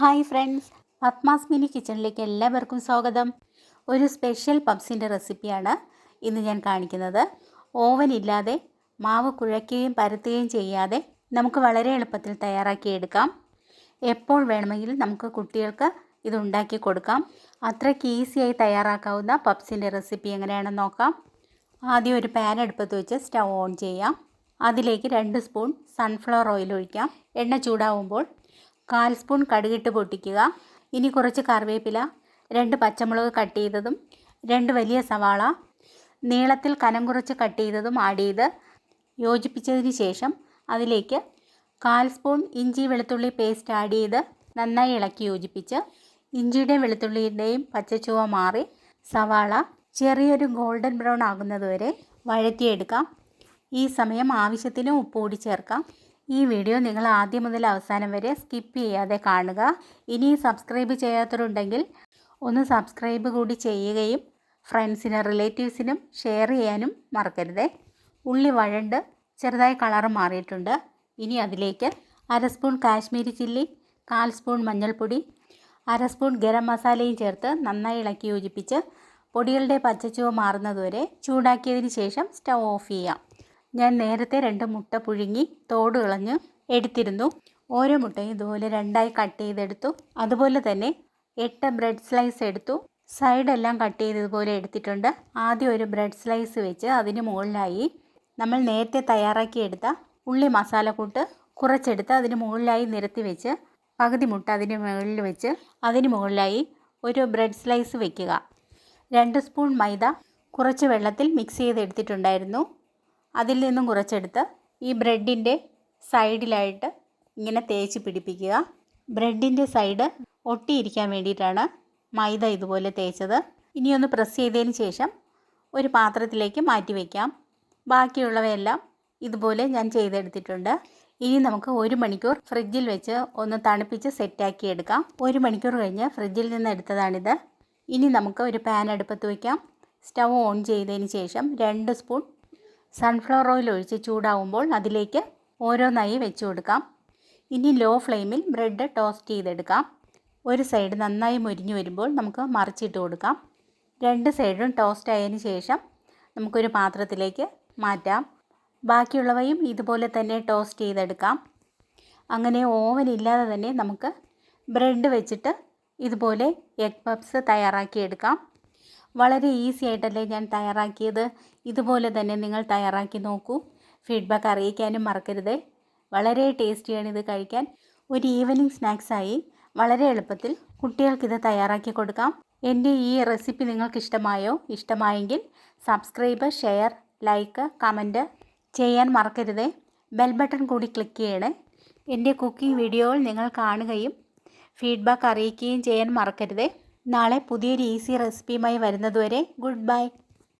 Hi friends Padmas mini കിച്ചണിലേക്ക് എല്ലാവർക്കും സ്വാഗതം. ഒരു സ്പെഷ്യൽ പബ്സിന്റെ റെസിപ്പിയാണ് ഇന്ന് ഞാൻ കാണിക്കുന്നത്. ഓവൻ ഇല്ലാതെ മാവ് കുഴയ്ക്കുകയും പരത്തുകയും ചെയ്യാതെ നമുക്ക് വളരെ എളുപ്പത്തിൽ തയ്യാറാക്കിയെടുക്കാം എപ്പോൾ വേണമെങ്കിലും നമുക്ക് കുട്ടികൾക്ക് ഇത് ഉണ്ടാക്കി കൊടുക്കാം. അത്രയ്ക്ക് ഈസിയായി തയ്യാറാക്കാവുന്ന പബ്സിന്റെ റെസിപ്പി എങ്ങനെയാണെന്ന് നോക്കാം. ആദ്യം ഒരു പാൻ അടുപ്പത്ത് വെച്ച് സ്റ്റൗ ഓൺ ചെയ്യാം. അതിലേക്ക് രണ്ട് സ്പൂൺ സൺഫ്ലവർ ഓയിൽ ഒഴിക്കാം. എണ്ണ ചൂടാവുമ്പോൾ കാൽ സ്പൂൺ കടുകിട്ട് പൊട്ടിക്കുക. ഇനി കുറച്ച് കറിവേപ്പില രണ്ട് പച്ചമുളക് കട്ട് ചെയ്തതും രണ്ട് വലിയ സവാള നീളത്തിൽ കനം കുറച്ച് കട്ട് ചെയ്തതും ആഡ് ചെയ്ത് യോജിപ്പിച്ചതിന് ശേഷം അതിലേക്ക് കാൽ സ്പൂൺ ഇഞ്ചി വെളുത്തുള്ളി പേസ്റ്റ് ആഡ് ചെയ്ത് നന്നായി ഇളക്കി യോജിപ്പിച്ച് ഇഞ്ചിയുടെയും വെളുത്തുള്ളിയുടെയും പച്ചച്ചുവ മാറി സവാള ചെറിയൊരു ഗോൾഡൻ ബ്രൗൺ ആകുന്നതുവരെ വഴറ്റിയെടുക്കാം. ഈ സമയം ആവശ്യത്തിന് ഉപ്പ് കൂടി ചേർക്കാം. ഈ വീഡിയോ നിങ്ങൾ ആദ്യം മുതൽ അവസാനം വരെ സ്കിപ്പ് ചെയ്യാതെ കാണുക. ഇനി സബ്സ്ക്രൈബ് ചെയ്യാത്തവരുണ്ടെങ്കിൽ ഒന്ന് സബ്സ്ക്രൈബ് കൂടി ചെയ്യുകയും ഫ്രണ്ട്സിനും റിലേറ്റീവ്സിനും ഷെയർ ചെയ്യാനും മറക്കരുത്. ഉള്ളി വഴണ്ട് ചെറുതായി കളർ മാറിയിട്ടുണ്ട്. ഇനി അതിലേക്ക് അര സ്പൂൺ കാശ്മീരി ചില്ലി കാൽ സ്പൂൺ മഞ്ഞൾപ്പൊടി അര സ്പൂൺ ഗരം മസാലയും ചേർത്ത് നന്നായി ഇളക്കി യോജിപ്പിച്ച് പൊടികളുടെ പച്ചച്ചുവ മാറുന്നതുവരെ ചൂടാക്കിയതിന് ശേഷം സ്റ്റൗ ഓഫ് ചെയ്യാം. ഞാൻ നേരത്തെ രണ്ട് മുട്ട പുഴുങ്ങി തോട് കളഞ്ഞ് എടുത്തിരുന്നു. ഓരോ മുട്ടയും ഇതുപോലെ രണ്ടായി കട്ട് ചെയ്തെടുത്തു. അതുപോലെ തന്നെ എട്ട് ബ്രെഡ് സ്ലൈസ് എടുത്തു. സൈഡെല്ലാം കട്ട് ചെയ്ത് ഇതുപോലെ എടുത്തിട്ടുണ്ട്. ആദ്യം ഒരു ബ്രെഡ് സ്ലൈസ് വെച്ച് അതിന് മുകളിലായി നമ്മൾ നേരത്തെ തയ്യാറാക്കിയെടുത്ത ഉള്ളി മസാലക്കൂട്ട് കുറച്ചെടുത്ത് അതിന് മുകളിലായി നിരത്തി വെച്ച് പകുതി മുട്ട അതിന് മുകളിൽ വെച്ച് അതിന് മുകളിലായി ഒരു ബ്രെഡ് സ്ലൈസ് വെക്കുക. രണ്ട് സ്പൂൺ മൈദ കുറച്ച് വെള്ളത്തിൽ മിക്സ് ചെയ്തെടുത്തിട്ടുണ്ടായിരുന്നു. അതിൽ നിന്നും കുറച്ചെടുത്ത് ഈ ബ്രെഡിന്റെ സൈഡിലായിട്ട് ഇങ്ങനെ തേച്ച് പിടിപ്പിക്കുക. ബ്രെഡിന്റെ സൈഡ് ഒട്ടിയിരിക്കാൻ വേണ്ടിയിട്ടാണ് മൈദ ഇതുപോലെ തേച്ചത്. ഇനിയൊന്ന് പ്രസ് ചെയ്തതിന് ശേഷം ഒരു പാത്രത്തിലേക്ക് മാറ്റി വയ്ക്കാം ബാക്കിയുള്ളവയെല്ലാം ഇതുപോലെ ഞാൻ ചെയ്തെടുത്തിട്ടുണ്ട്. ഇനി നമുക്ക് ഒരു മണിക്കൂർ ഫ്രിഡ്ജിൽ വെച്ച് ഒന്ന് തണുപ്പിച്ച് സെറ്റാക്കി എടുക്കാം. ഒരു മണിക്കൂർ കഴിഞ്ഞ് ഫ്രിഡ്ജിൽ നിന്ന് എടുത്തതാണിത്. ഇനി നമുക്ക് ഒരു പാൻ അടുപ്പത്ത് വയ്ക്കാം സ്റ്റൗ ഓൺ ചെയ്തതിന് ശേഷം രണ്ട് സ്പൂൺ സൺഫ്ലവർ ഓയിൽ ഒഴിച്ച് ചൂടാവുമ്പോൾ അതിലേക്ക് ഓരോന്നായി വെച്ച് കൊടുക്കാം. ഇനി ലോ ഫ്ലെയിമിൽ ബ്രെഡ് ടോസ്റ്റ് ചെയ്തെടുക്കാം. ഒരു സൈഡ് നന്നായി മുരിഞ്ഞു വരുമ്പോൾ നമുക്ക് മറിച്ചിട്ട് കൊടുക്കാം. രണ്ട് സൈഡും ടോസ്റ്റ് ആയതിന് ശേഷം നമുക്കൊരു പാത്രത്തിലേക്ക് മാറ്റാം. ബാക്കിയുള്ളവയും ഇതുപോലെ തന്നെ ടോസ്റ്റ് ചെയ്തെടുക്കാം. അങ്ങനെ ഓവൻ ഇല്ലാതെ തന്നെ നമുക്ക് ബ്രെഡ് വെച്ചിട്ട് ഇതുപോലെ എഗ് പപ്സ് തയ്യാറാക്കിയെടുക്കാം. വളരെ ഈസി ആയിട്ടല്ലേ ഞാൻ തയ്യാറാക്കിയത്? ഇതുപോലെ തന്നെ നിങ്ങൾ തയ്യാറാക്കി നോക്കൂ. ഫീഡ്ബാക്ക് അറിയിക്കാനും മറക്കരുത്. വളരെ ടേസ്റ്റിയാണ് ഇത് കഴിക്കാൻ. ഒരു ഈവനിങ് സ്നാക്സായി വളരെ എളുപ്പത്തിൽ കുട്ടികൾക്കിത് തയ്യാറാക്കി കൊടുക്കാം. എന്റെ ഈ റെസിപ്പി നിങ്ങൾക്ക് ഇഷ്ടമായോ? ഇഷ്ടമായെങ്കിൽ സബ്സ്ക്രൈബ് ഷെയർ ലൈക്ക് കമന്റ് ചെയ്യാൻ മറക്കരുത്. ബെൽ ബട്ടൺ കൂടി ക്ലിക്ക് ചെയ്യണേ. എന്റെ കുക്കിംഗ് വീഡിയോകൾ നിങ്ങൾ കാണുകയും ഫീഡ്ബാക്ക് അറിയിക്കുകയും ചെയ്യാൻ മറക്കരുത്. നാളെ പുതിയൊരു ഈസി റെസിപ്പിയുമായി വരുന്നതുവരെ ഗുഡ് ബൈ.